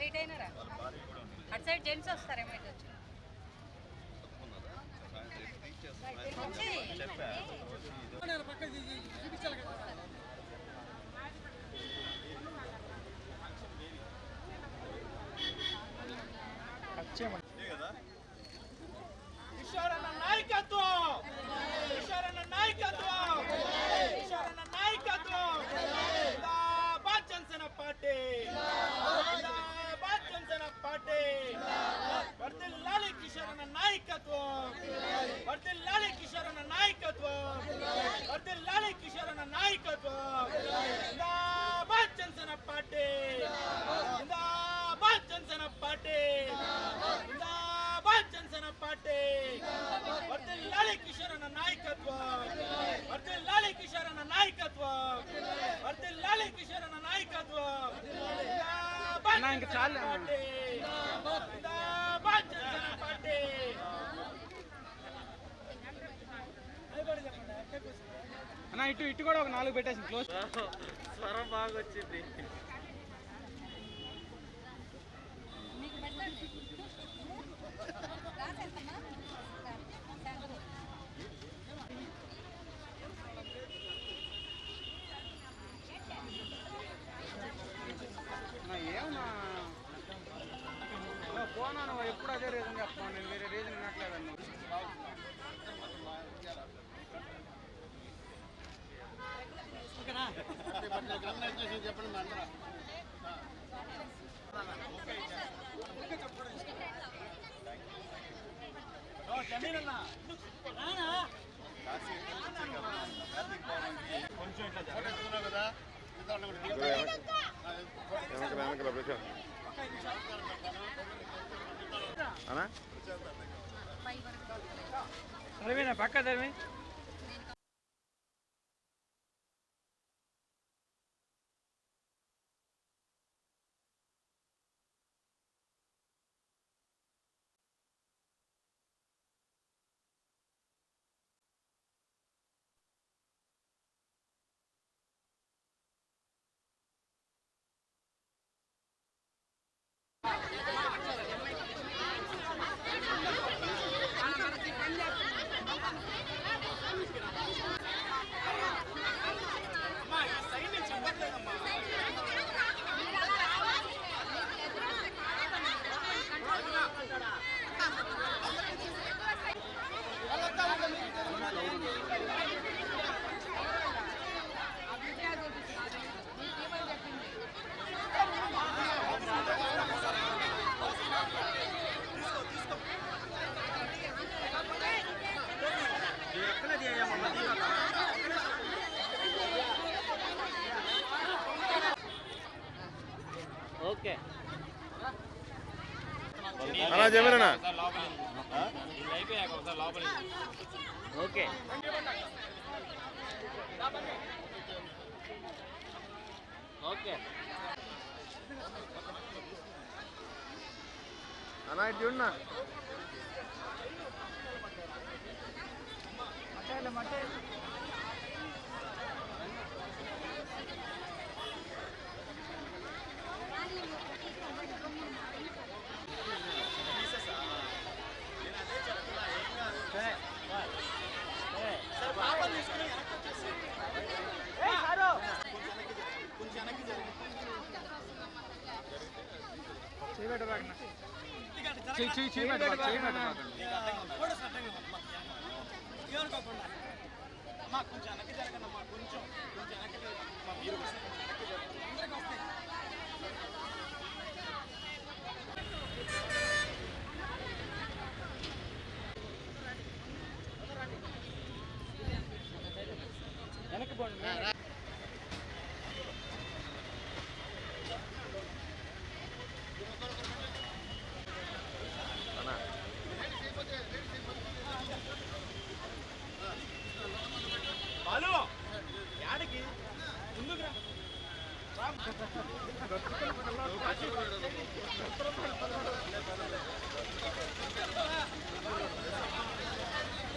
Height అయినారా? అటు side gents వస్తారేమో ఇటు వచ్చి? చెప్పా. కిషోరన్న నాయకత్వం. కిషోరన్న నాయకత్వం. వర్తిల్లాలి కిషోరన్న నాయకత్వం. జిందాబాద్ అన్నా, ఇంక చాలు. పార్టీ. అన్న ఇటు ఇటు కూడా ఒక నాలుగు పెట్టేసి క్లోజ్ స్వరం బాగా వచ్చింది మీకు అదే రీజన్ చెప్తాను నేను వేరే రీజన్ వినట్లేదన్న అనా పై వరకు కదా పక్క సరివే அண்ணா பக்கத்து అయిపోయాక ఒకసారి లోపల ఓకే. ఓకే. అనా ఇటు చూడనా చెయ్యి చెయ్యి కొంచెం వెనక్కి జరగండి అమ్మా కొంచెం కొంచెం వెనక్కి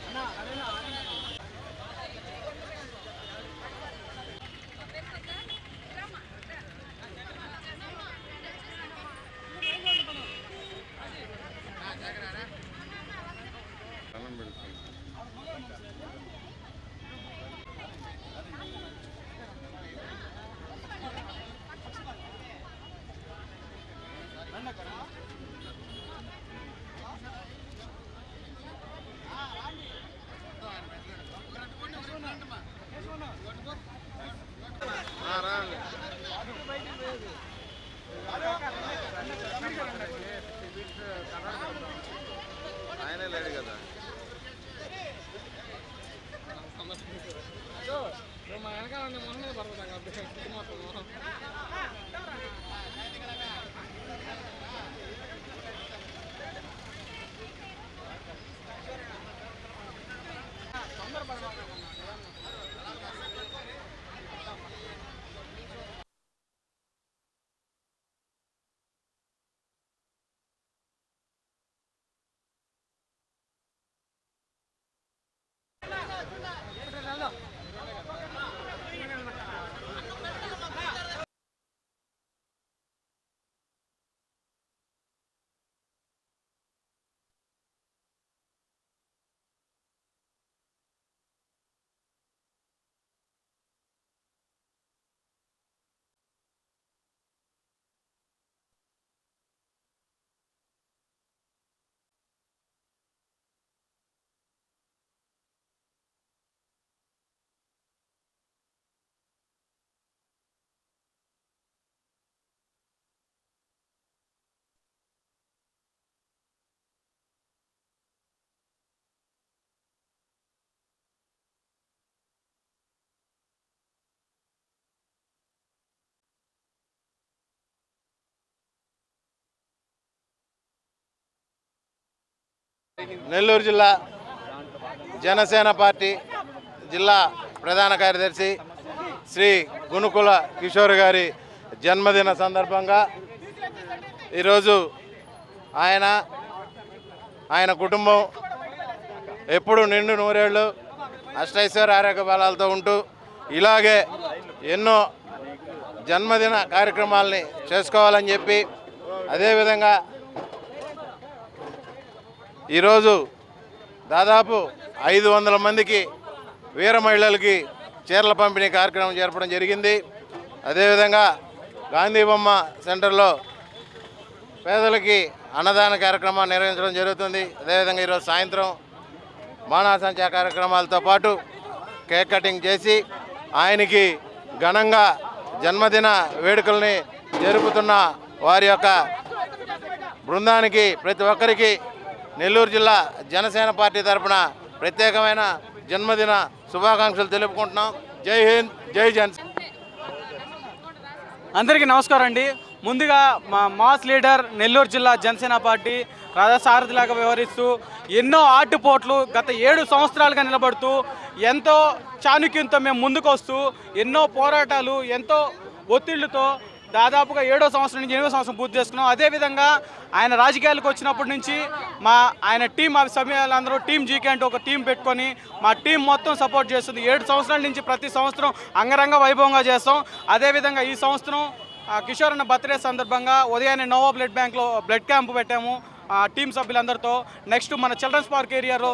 అన్న అదేనా ఆయనే లేడు కదా. మా వెనకాలండి మొన్న పడతాం కాబట్టి మొత్తం. నెల్లూరు జిల్లా జనసేన పార్టీ జిల్లా ప్రధాన కార్యదర్శి శ్రీ గునుకుల కిషోర్ గారి జన్మదిన సందర్భంగా ఈరోజు ఆయన ఆయన కుటుంబం ఎప్పుడు నిండు నూరేళ్ళు అష్టైశ్వర ఆరోగ్య బలాలతో ఉంటూ ఇలాగే ఎన్నో జన్మదిన కార్యక్రమాల్ని చేసుకోవాలని చెప్పి అదేవిధంగా ఈరోజు దాదాపు ఐదు వందల మందికి వీర మహిళలకి చీరల పంపిణీ కార్యక్రమం జరపడం జరిగింది. అదేవిధంగా గాంధీ బొమ్మ సెంటర్లో పేదలకి అన్నదాన కార్యక్రమాన్ని నిర్వహించడం జరుగుతుంది. అదేవిధంగా ఈరోజు సాయంత్రం బాణాసంచా కార్యక్రమాలతో పాటు కేక్ కటింగ్ చేసి ఆయనకి ఘనంగా జన్మదిన వేడుకల్ని జరుపుతున్న వారి యొక్క బృందానికి ప్రతి ఒక్కరికి నెల్లూరు జిల్లా జనసేన పార్టీ తరపున ప్రత్యేకమైన జన్మదిన శుభాకాంక్షలు తెలుపుకుంటున్నాం. జై హింద్ జై జన్ అందరికీ నమస్కారం అండి. ముందుగా మా మాస్ లీడర్ నెల్లూరు జిల్లా జనసేన పార్టీ రథసారథిలాగా వ్యవహరిస్తూ ఎన్నో ఆటుపోట్లు గత ఏడు సంవత్సరాలుగా నిలబడుతూ ఎంతో చాణుక్యంతో మేము ముందుకు వస్తూ ఎన్నో పోరాటాలు ఎంతో ఒత్తిళ్ళతో దాదాపుగా ఏడో సంవత్సరం నుంచి ఎనిమిదో సంవత్సరం పూర్తి చేసుకున్నాం. అదేవిధంగా ఆయన రాజకీయాలకు వచ్చినప్పటి నుంచి మా ఆయన టీం అవి సమయాలందరూ టీం జీకే అంటూ ఒక టీం పెట్టుకొని మా టీం మొత్తం సపోర్ట్ చేస్తుంది. ఏడు సంవత్సరాల నుంచి ప్రతి సంవత్సరం అంగరంగ వైభవంగా చేస్తాం. అదేవిధంగా ఈ సంవత్సరం కిషోర్ అన్న బర్త్డే సందర్భంగా ఉదయాన్నే నోవా బ్లడ్ బ్యాంక్లో బ్లడ్ క్యాంప్ పెట్టాము. టీం సభ్యులందరితో నెక్స్ట్ మన చిల్డ్రన్స్ పార్క్ ఏరియాలో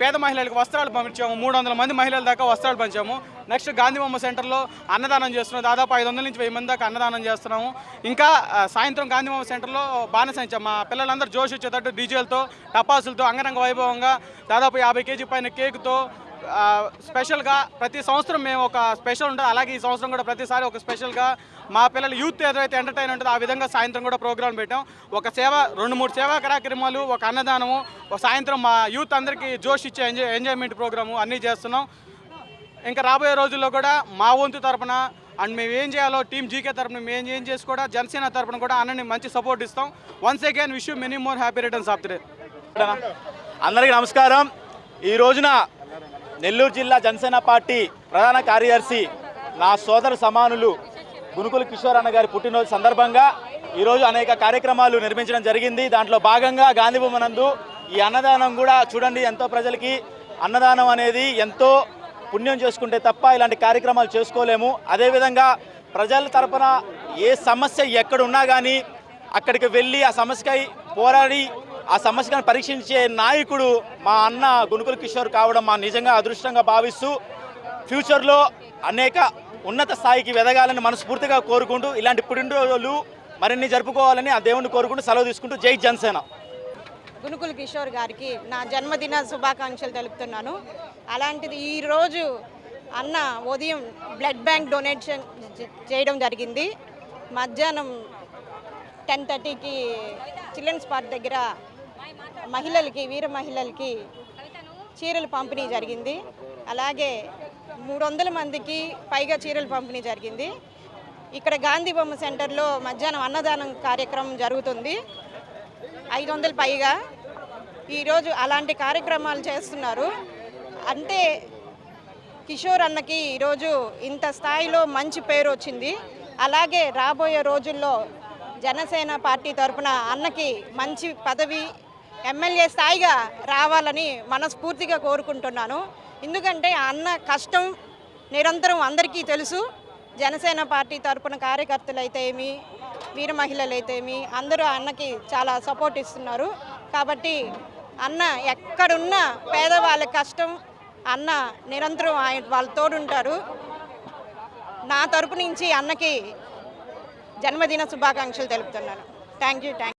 పేద మహిళలకు వస్త్రాలు పంపించాము. మూడు వందల మంది మహిళల దాకా వస్త్రాలు పంచాము. నెక్స్ట్ గాంధీ బొమ్మ సెంటర్లో అన్నదానం చేస్తున్నాం. దాదాపు ఐదు వందల నుంచి వెయ్యి మంది దాకా అన్నదానం చేస్తున్నాము. ఇంకా సాయంత్రం గాంధీ బొమ్మ సెంటర్లో బాణసంచ మా పిల్లలందరూ జోష్ వచ్చేటట్టు డీజేలతో టపాసులతో అంగరంగ వైభవంగా దాదాపు యాభై కేజీ పైన కేకుతో స్పెషల్గా ప్రతి సంవత్సరం మేము ఒక స్పెషల్ ఉంటుంది. అలాగే ఈ సంవత్సరం కూడా ప్రతిసారి ఒక స్పెషల్గా మా పిల్లలు యూత్ ఏదైతే ఎంటర్టైన్ ఉంటుందో ఆ విధంగా సాయంత్రం కూడా ప్రోగ్రాం పెట్టాం. ఒక సేవ రెండు మూడు సేవా కార్యక్రమాలు ఒక అన్నదానము ఒక సాయంత్రం మా యూత్ అందరికీ జోష్ ఇచ్చే ఎంజాయ్ ఎంజాయ్మెంట్ ప్రోగ్రాము అన్నీ చేస్తున్నాం. ఇంకా రాబోయే రోజుల్లో కూడా మా వంతు తరపున అండ్ మేము ఏం చేయాలో టీం జీకే తరపున మేము ఏం చేసి కూడా జనసేన తరపున కూడా అన్నని మంచి సపోర్ట్ ఇస్తాం. Once again wish you many more happy returns of the day అందరికీ నమస్కారం. ఈ రోజున నెల్లూరు జిల్లా జనసేన పార్టీ ప్రధాన కార్యదర్శి నా సోదర సమానులు గునుకుల కిషోర్ అన్న గారి పుట్టినరోజు సందర్భంగా ఈరోజు అనేక కార్యక్రమాలు నిర్మించడం జరిగింది. దాంట్లో భాగంగా గాంధీ నందు ఈ అన్నదానం కూడా చూడండి ఎంతో ప్రజలకి అన్నదానం అనేది ఎంతో పుణ్యం చేసుకుంటే తప్ప ఇలాంటి కార్యక్రమాలు చేసుకోలేము. అదేవిధంగా ప్రజల తరపున ఏ సమస్య ఎక్కడున్నా కానీ అక్కడికి వెళ్ళి ఆ సమస్యకై పోరాడి ఆ సమస్యను పరీక్షించే నాయకుడు మా అన్న గునుకుల కిషోర్ కావడం మా నిజంగా అదృష్టంగా భావిస్తూ ఫ్యూచర్లో అనేక ఉన్నత స్థాయికి వెదగాలని మనస్ఫూర్తిగా కోరుకుంటూ ఇలాంటి పుట్టినరోజులు మరిన్ని జరుపుకోవాలని ఆ దేవుణ్ణి కోరుకుంటూ సెలవు తీసుకుంటూ జై జనసేన. గునుకుల కిషోర్ గారికి నా జన్మదిన శుభాకాంక్షలు తెలుపుతున్నాను. అలాంటిది ఈరోజు అన్న ఉదయం బ్లడ్ బ్యాంక్ డొనేషన్ చేయడం జరిగింది. మధ్యాహ్నం టెన్ థర్టీకి చిల్డ్రన్స్ పార్క్ దగ్గర మహిళలకి వీర మహిళలకి చీరలు పంపిణీ జరిగింది. అలాగే మూడు వందల మందికి పైగా చీరలు పంపిణీ జరిగింది. ఇక్కడ గాంధీ బొమ్మ సెంటర్లో మధ్యాహ్నం అన్నదానం కార్యక్రమం జరుగుతుంది. ఐదు వందల పైగా. ఈరోజు అలాంటి కార్యక్రమాలు చేస్తున్నారు. అంటే కిషోర్ అన్నకి ఈరోజు ఇంత స్థాయిలో మంచి పేరు వచ్చింది. అలాగే రాబోయే రోజుల్లో జనసేన పార్టీ తరపున అన్నకి మంచి పదవి ఎమ్మెల్యే స్థాయిగా రావాలని మనస్ఫూర్తిగా కోరుకుంటున్నాను. ఎందుకంటే అన్న కష్టం నిరంతరం అందరికీ తెలుసు. జనసేన పార్టీ తరపున కార్యకర్తలు అయితే ఏమి వీర మహిళలు అయితే ఏమి అందరూ అన్నకి చాలా సపోర్ట్ ఇస్తున్నారు. కాబట్టి అన్న ఎక్కడున్న పేదవాళ్ళ కష్టం అన్న నిరంతరం ఆయన వాళ్ళ తోడుంటారు. నా తరపు నుంచి అన్నకి జన్మదిన శుభాకాంక్షలు తెలుపుతున్నాను. Thank you thank